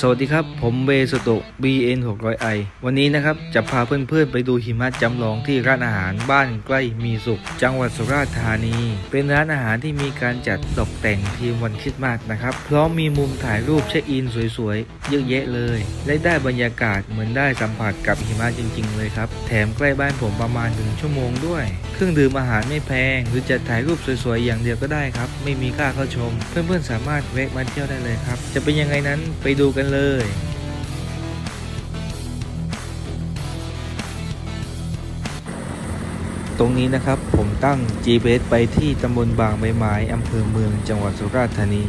สวัสดีครับ ผมเบสุโต BN 600i วันนี้นะครับจะพาเพื่อนๆไปดูหิมะจำลองที่ร้านอาหารบ้านใกล้มีสุข จังหวัดสุราษฎร์ธานี เป็นร้านอาหารที่มีการจัดตกแต่งทีมวันคริสต์มาสนะครับพร้อมมีมุมถ่ายรูปเช็คอินสวยๆ เยอะแยะเลย และได้บรรยากาศเหมือนได้สัมผัสกับหิมะจริง ๆ เลยครับ แถมใกล้บ้านผมประมาณถึงชั่วโมงด้วย เครื่องดื่มอาหารไม่แพง หรือจะถ่ายรูปสวยๆอย่างเดียวก็ได้ครับไม่มีค่าเข้าชม เพื่อนๆสามารถแวะมาเที่ยวได้เลยครับจะเป็นยังไงนั้นไปดูกันเลย ตรงนี้นะครับผมตั้ง GPS ไปที่ตำบลบางใบไม้อำเภอเมืองจังหวัดสุราษฎร์ธานี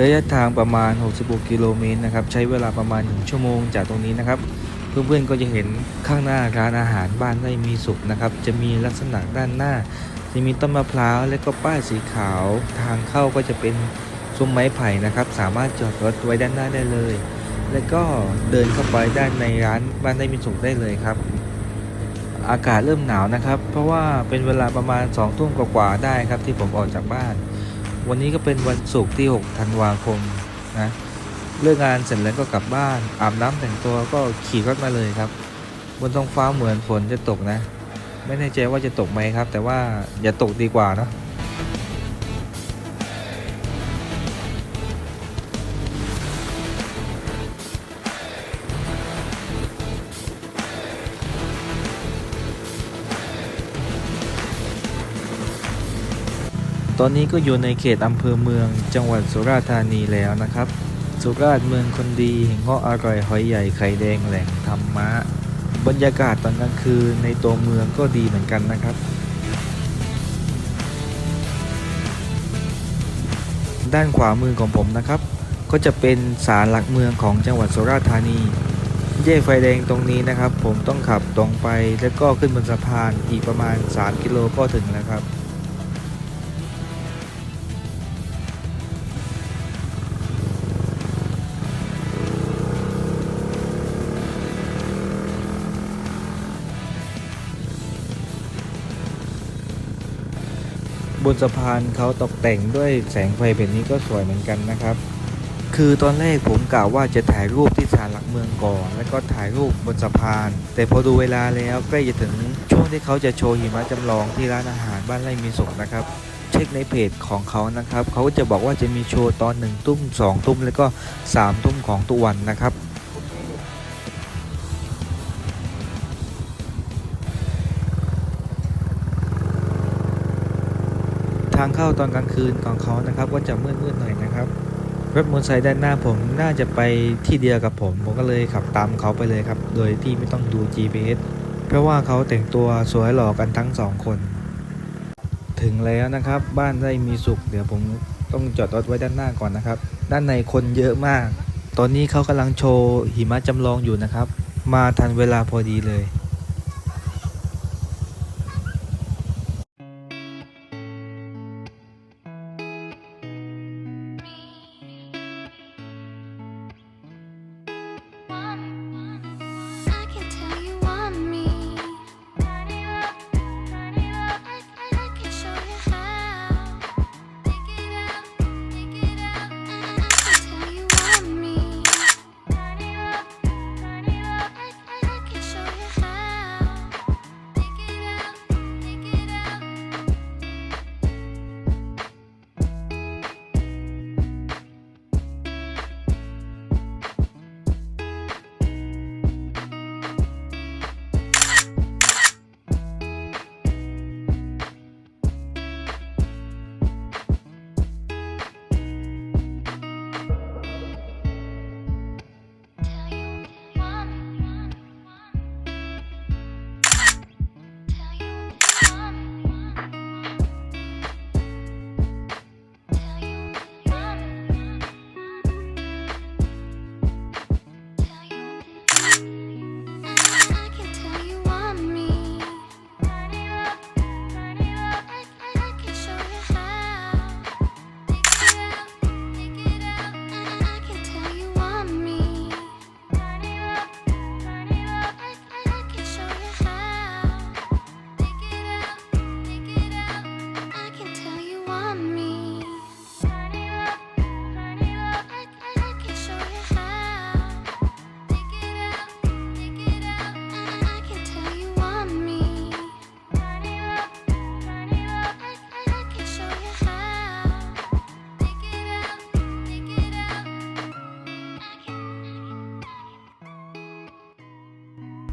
ระยะทางประมาณ 66 กิโลเมตรนะครับ ใช้เวลาประมาณ 1 ชั่วโมงจากตรงนี้นะครับ เพื่อนๆก็จะเห็นข้างหน้าร้านอาหารบ้านได้มีสุขนะครับ จะมีลักษณะด้านหน้า จะมีต้นมะพร้าว และก็ป้ายสีขาว ทางเข้าก็จะเป็น ซุ้มไม้ไผ่นะครับ สามารถจอดรถไว้ด้านหน้าได้เลย แล้วก็เดินเข้าไปด้านในร้านบ้านได้มีสุขได้เลยครับ อากาศเริ่มหนาวนะครับ เพราะว่าเป็นเวลาประมาณ2ทุ่มกว่าๆได้ครับ ที่ผมออกจากบ้าน วันนี้ก็เป็นวันศุกร์ที่ 6 ธันวาคมนะเลิกงานเสร็จแล้วก็กลับบ้านอาบน้ำแต่งตัวก็ขี่รถมาเลยครับ บนท้องฟ้าเหมือนฝนจะตกนะ ไม่แน่ใจว่าจะตกไหมครับ แต่ว่าอย่าตกดีกว่าเนอะ ตอนนี้ก็อยู่ในเขตอำเภอเมืองจังหวัดสุราษฎร์ธานีแล้วนะครับ สุราษฎร์เมืองคนดีเงาะอร่อยหอยใหญ่ไข่แดงแหล่งธรรมะ บรรยากาศตอนกลางคืนในตัวเมืองก็ดีเหมือนกันนะครับ ด้านขวามือของผมนะครับ ก็จะเป็นศาลหลักเมืองของจังหวัดสุราษฎร์ธานีแยกไฟแดงตรงนี้นะครับ ผมต้องขับตรงไปแล้วก็ขึ้นบนสะพานอีกประมาณ 3 กิโลก็ถึงแล้วครับ บนสะพานเขาตกแต่งด้วยแสงไฟแบบนี้ก็สวยเหมือนกันนะครับ คือตอนแรกผมกล่าวว่าจะถ่ายรูปที่ศาลหลักเมืองก่อน แล้วก็ถ่ายรูปบนสะพาน แต่พอดูเวลาแล้วใกล้จะถึงช่วงที่เขาจะโชว์หิมะจำลองที่ร้านอาหารบ้านไร่มีสุขนะครับเช็คในเพจของเขานะครับ เขาก็จะบอกว่าจะมีโชว์ตอนหนึ่งทุ่มสองทุ่มแล้วก็สามทุ่มของทุวันนะครับ ทางเข้าตอนกลางคืนของเขานะครับ ก็จะมืดๆหน่อยนะครับรถมอเตอร์ไซค์ด้านหน้าผมน่าจะไปที่เดียวกับผม ผมก็เลยขับตามเขาไปเลยครับ โดยที่ไม่ต้องดู GPS เพราะว่าเขาแต่งตัวสวยหล่อกันทั้งสองคน ถึงแล้วนะครับ บ้านได้มีสุข เดี๋ยวผมต้องจอดรถไว้ด้านหน้าก่อนนะครับ ด้านในคนเยอะมาก ตอนนี้เขากำลังโชว์หิมะจำลองอยู่นะครับ มาทันเวลาพอดีเลย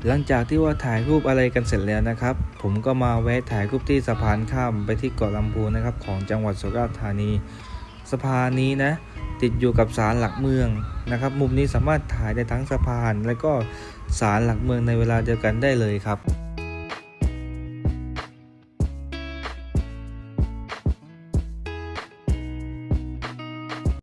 หลังจากที่ว่าถ่ายรูปอะไรกันเสร็จแล้วนะครับ ผมก็มาแวะถ่ายรูปที่สะพานข้ามไปที่เกาะลำพูนะครับ ของจังหวัดสุราษฎร์ธานี สะพานนี้นะ ติดอยู่กับศาลหลักเมืองนะครับ มุมนี้สามารถถ่ายได้ทั้งสะพาน และก็ศาลหลักเมืองในเวลาเดียวกันได้เลยครับ